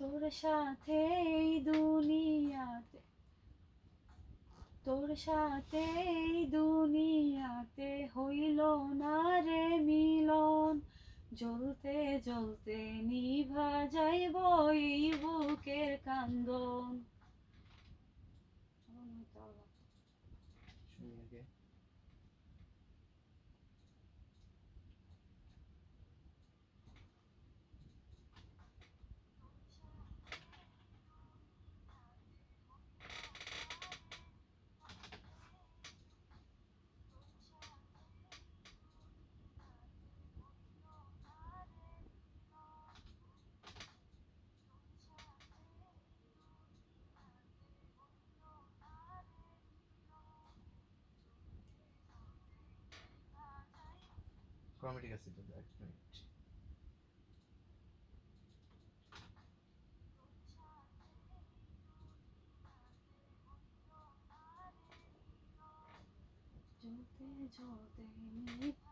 তোর সাথে এই দুনিয়াতে, তোর সাথে এই দুনিয়াতে হইল না রে মিলন। জ্বলতে জ্বলতে নিভা যাইব এই বুকের কান্দন। শুনি আগে কমেডি ক্যাসেটে দাও এক মিনিট জ্বলতে জ্বলতে নিভা